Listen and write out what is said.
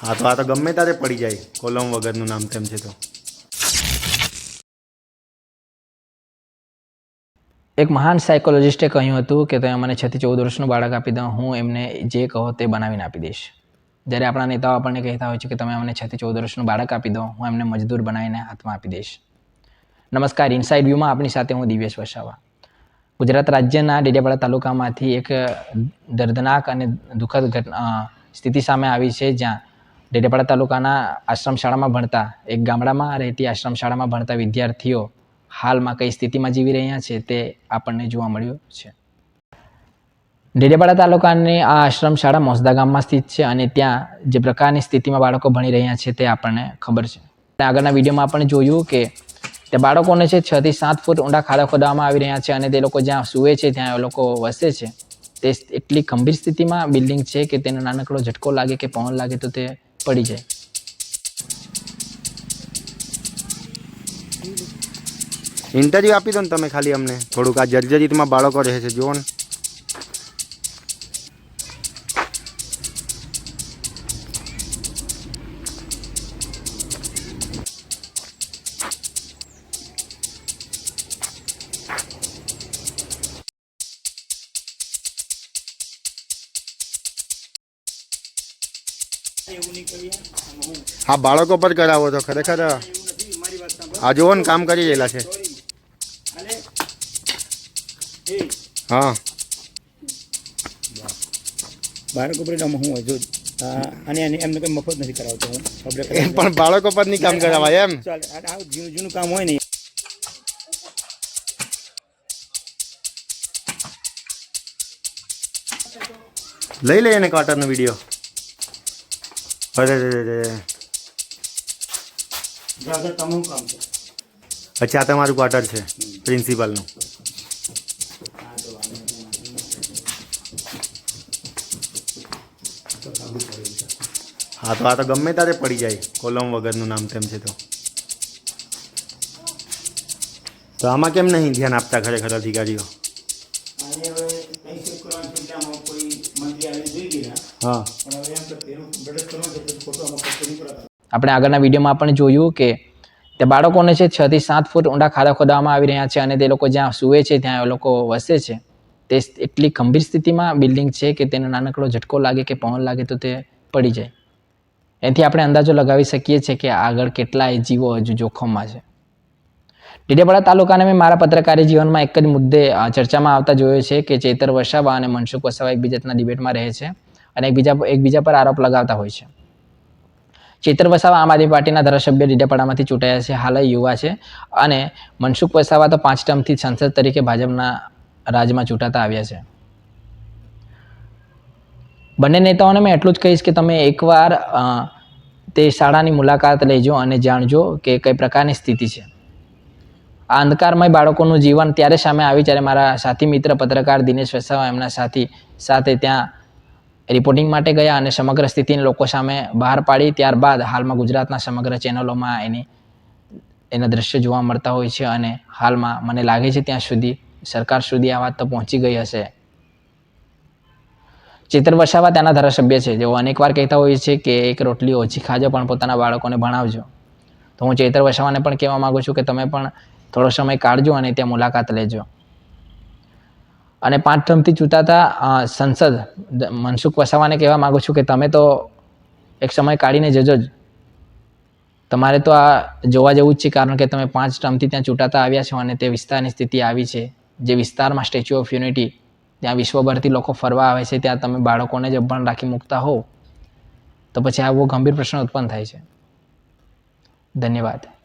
હા, તો આ તો ગમે ત્યારે પડી જાય. કોલમ વગરનું નામ તેમ છે તો. એક મહાન સાયકોલોજિસ્ટે કહ્યું હતું કે, તમે મને છથી ચૌદ વર્ષનું બાળક આપી દો, હું એમને જે કહો તે બનાવીને આપી દઈશ. જ્યારે આપણા નેતાઓ આપણને કહેતા હોય છે કે, તમે અમને છથી ચૌદ વર્ષનું બાળક આપી દો, હું એમને મજદૂર બનાવીને હાથમાં આપી દઈશ. નમસ્કાર ઇનસાઇડ વ્યૂમાં આપણી સાથે હું દિવ્યેશ વસાવા. ગુજરાત રાજ્યના ડેડિયાપાડા તાલુકામાંથી એક દર્દનાક અને દુઃખદ સ્થિતિ સામે આવી છે જ્યાં ડેડિયાપાડા તાલુકાના આશ્રમ શાળામાં ભણતા, એક ગામડામાં રહેતી આશ્રમ શાળામાં ભણતા વિદ્યાર્થીઓ હાલમાં કઈ સ્થિતિમાં જીવી રહ્યા છે તે આપણને જોવા મળ્યું છે. ડેડિયાપાડા તાલુકાની આ આશ્રમ શાળા મોસદા ગામમાં સ્થિત છે અને ત્યાં જે પ્રકારની સ્થિતિમાં બાળકો ભણી રહ્યા છે તે આપણને ખબર છે. આગળના વિડીયોમાં આપણે જોયું કે તે બાળકોને છે છ થી સાત ફૂટ ઊંડા ખાડા ખોદવામાં આવી રહ્યા છે અને તે લોકો જ્યાં સૂવે છે ત્યાં એ લોકો વસે છે. તે એટલી ગંભીર સ્થિતિમાં બિલ્ડિંગ છે કે તેનો નાનકડો ઝટકો લાગે કે પવન લાગે તો તે પડી જાય. ઇન્ટરવ્યૂ આપી દો ને તમે ખાલી અમને. થોડુંક આ જર્જરિતમાં બાળકો રહે છે, જુઓ ને. હા બાળકો પર કરાવો તો ખરેખર આ જુઓ ને કામ કરી રહેલા છે. હા. બાળકો પર કામ હું હજુ અને એને એમને કોઈ મફત નથી કરાવતો હું. એમ પણ બાળકો પર નહીં કામ કરાવાય એમ? જૂનું જૂનું કામ હોય ને લઈ લઈએ ને ક્વાર્ટરનો વીડિયો અરે રે રે રે આગળ કામ છે. અચ્છા આ તમારું ક્વાર્ટર છે પ્રિન્સિપાલનું હા તો આ તો ગમે ત્યારે પડી જાય કોલમ વગરનું નામ તેમ છે તો. તો આમાં કેમ નહીં ધ્યાન આપતા ખરેખર અધિકારીઓ? અને આપણે આગળના વિડીયોમાં પણ જોયું કે તે બાળકોને છે છ થી સાત ફૂટ ઊંડા ખાડા ખોદવામાં આવી રહ્યા છે અને તે લોકો જ્યાં સૂવે છે, ત્યાં એ લોકો વસે છે. તે એટલી ગંભીર સ્થિતિમાં બિલ્ડિંગ છે કે તેનો નાનકડો ઝટકો લાગે કે પવન લાગે તો તે પડી જાય. એથી આપણે અંદાજો લગાવી શકીએ છીએ કે આગળ કેટલાય જીવો હજુ જોખમમાં છે. ડેડિયાપાડા તાલુકાને મેં મારા પત્રકારી જીવનમાં એક જ મુદ્દે ચર્ચામાં આવતા જોયો છે કે ચેતર વસાવા અને મનસુખ વસાવા એકબીજાના ડિબેટમાં રહે છે અને એકબીજા એકબીજા પર આરોપ લગાવતા હોય છે. ચેતર વસાવા આમ આદમી પાર્ટીના ધારાસભ્ય ડેડિયાપાડામાંથી ચૂંટાયા છે. હાલ યુવા છે અને મનસુખ વસાવા તો પાંચ ટર્મથી સંસદ તરીકે ભાજપના રાજમાં ચૂંટાતા આવ્યા છે. બંને નેતાઓને મેં એટલું જ કહીશ કે તમે એકવાર તે શાળાની મુલાકાત લેજો અને જાણજો કે કઈ પ્રકારની સ્થિતિ છે. આ અંધકારમય બાળકોનું જીવન ત્યારે સામે આવી જ્યારે મારા સાથી મિત્ર પત્રકાર દિનેશ વસાવા એમના સાથી સાથે ત્યાં રિપોર્ટિંગ માટે ગયા અને સમગ્ર સ્થિતિને લોકો સામે બહાર પાડી, ત્યારબાદ હાલમાં ગુજરાતના સમગ્ર ચેનલોમાં એની, એના દ્રશ્ય જોવા મળતા હોય છે અને હાલમાં મને લાગે છે ત્યાં સુધી, સરકાર સુધી આ વાત તો પહોંચી ગઈ હશે. ચેતર વસાવા ત્યાંના ધારાસભ્ય છે. જેઓ અનેકવાર કહેતા હોય છે કે એક રોટલી ઓછી ખાજો પણ પોતાના બાળકોને ભણાવજો. તો હું ચેતર વસાવાને પણ કહેવા માગું છું કે તમે પણ થોડો સમય કાઢજો અને ત્યાં મુલાકાત લેજો. અને પાંચ ટર્મથી ચૂંટાતા સંસદ મનસુખ વસાવાને કહેવા માગું છું કે તમે તો એક સમય કાઢીને જજો જ. તમારે તો આ જોવા જેવું જ છે, કારણ કે તમે પાંચ ટર્મથી ત્યાં ચૂંટાતા આવ્યા છો અને તે વિસ્તારની સ્થિતિ આવી છે. જે વિસ્તારમાં સ્ટેચ્યુ ઓફ યુનિટી ત્યાં વિશ્વભરથી લોકો ફરવા આવે છે, ત્યાં તમે બાળકોને જ અભણ રાખી મૂકતા હો તો પછી આવો ગંભીર પ્રશ્ન ઉત્પન્ન થાય છે. ધન્યવાદ.